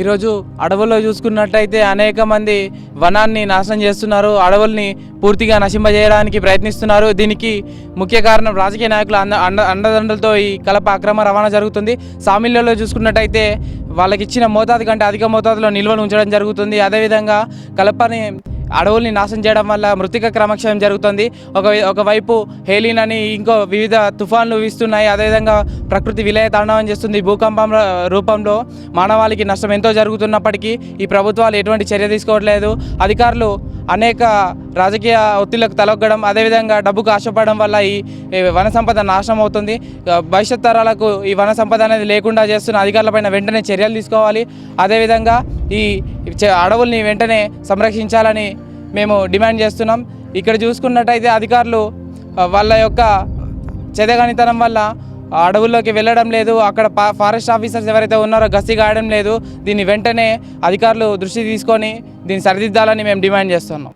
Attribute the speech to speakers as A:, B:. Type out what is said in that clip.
A: ఈరోజు అడవుల్లో చూసుకున్నట్టయితే అనేక మంది వనాన్ని నాశనం చేస్తున్నారు అడవుల్ని పూర్తిగా నశింపజేయడానికి ప్రయత్నిస్తున్నారు. దీనికి ముఖ్య కారణం రాజకీయ నాయకుల అండ అండ అండదండలతో ఈ కలప అక్రమ రవాణా జరుగుతుంది. సామిల్లలో చూసుకున్నట్టయితే వాళ్ళకి ఇచ్చిన మోతాదు కంటే అధిక మోతాదులో నిల్వను ఉంచడం జరుగుతుంది. అదేవిధంగా కలపని అడవుల్ని నాశనం చేయడం వల్ల మృతిక క్రమక్షయం జరుగుతుంది. ఒక ఒకవైపు హేలిన్ అని ఇంకో వివిధ తుఫాన్లు వీస్తున్నాయి. అదేవిధంగా ప్రకృతి విలయ తాండవం చేస్తుంది. భూకంపం రూపంలో మానవాళికి నష్టం ఎంతో జరుగుతున్నప్పటికీ ఈ ప్రభుత్వాలు ఎటువంటి చర్య తీసుకోవట్లేదు. అధికారులు అనేక రాజకీయ ఒత్తిళ్ళకు తలొగ్గడం అదేవిధంగా డబ్బుకు ఆశపడడం వల్ల ఈ వన సంపద నాశనం అవుతుంది. భవిష్యత్ తరాలకు ఈ వన సంపద అనేది లేకుండా చేస్తున్న అధికారులపైన వెంటనే చర్యలు తీసుకోవాలి. అదేవిధంగా ఈ చ- అడవుల్ని వెంటనే సంరక్షించాలని మేము డిమాండ్ చేస్తున్నాం. ఇక్కడ చూసుకున్నట్టయితే అధికారులు వాళ్ళ యొక్క చెదగనితనం వల్ల అడవుల్లోకి వెళ్ళడం లేదు. అక్కడ ఫారెస్ట్ ఆఫీసర్స్ ఎవరైతే ఉన్నారో గస్తీ కాయడం లేదు. దీన్ని వెంటనే అధికారులు దృష్టి తీసుకొని దీన్ని సరిదిద్దాలని మేము డిమాండ్ చేస్తున్నాం.